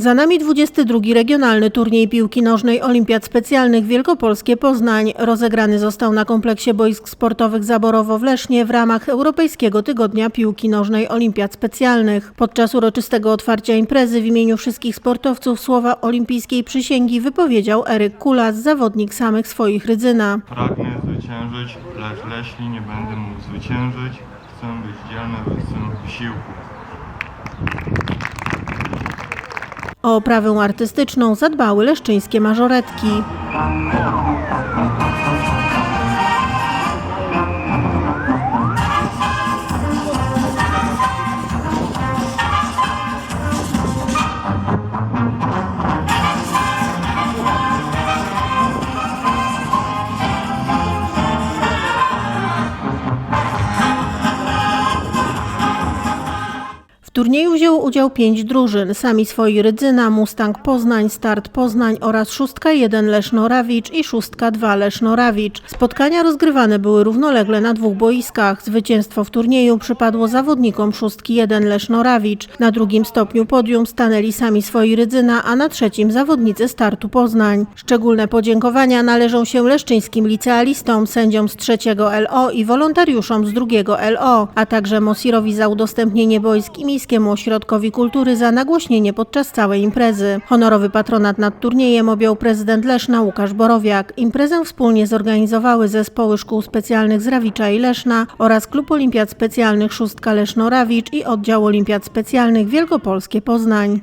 Za nami 22. regionalny turniej piłki nożnej Olimpiad Specjalnych Wielkopolskie Poznań. Rozegrany został na kompleksie boisk sportowych Zaborowo w Lesznie w ramach Europejskiego Tygodnia Piłki Nożnej Olimpiad Specjalnych. Podczas uroczystego otwarcia imprezy w imieniu wszystkich sportowców słowa olimpijskiej przysięgi wypowiedział Eryk Kulas, zawodnik samych swoich Rydzyna. Pragnę zwyciężyć, lecz jeśli nie będę mógł zwyciężyć, chcę być dzielny we swym wysiłku. O oprawę artystyczną zadbały leszczyńskie mażoretki. W turnieju wzięło udział pięć drużyn. Sami swoi Rydzyna, Mustang Poznań, Start Poznań oraz Szóstka 1 Leszno-Rawicz i Szóstka 2 Leszno-Rawicz. Spotkania rozgrywane były równolegle na dwóch boiskach. Zwycięstwo w turnieju przypadło zawodnikom Szóstki 1 Leszno-Rawicz. Na drugim stopniu podium stanęli sami swoi Rydzyna, a na trzecim zawodnicy Startu Poznań. Szczególne podziękowania należą się leszczyńskim licealistom, sędziom z trzeciego LO i wolontariuszom z drugiego LO, a także Mosirowi za udostępnienie boisk i Miejskiemu Ośrodkowi Kultury za nagłośnienie podczas całej imprezy. Honorowy patronat nad turniejem objął prezydent Leszna Łukasz Borowiak. Imprezę wspólnie zorganizowały zespoły szkół specjalnych z Rawicza i Leszna oraz Klub Olimpiad Specjalnych Szóstka Leszno-Rawicz i Oddział Olimpiad Specjalnych Wielkopolskie Poznań.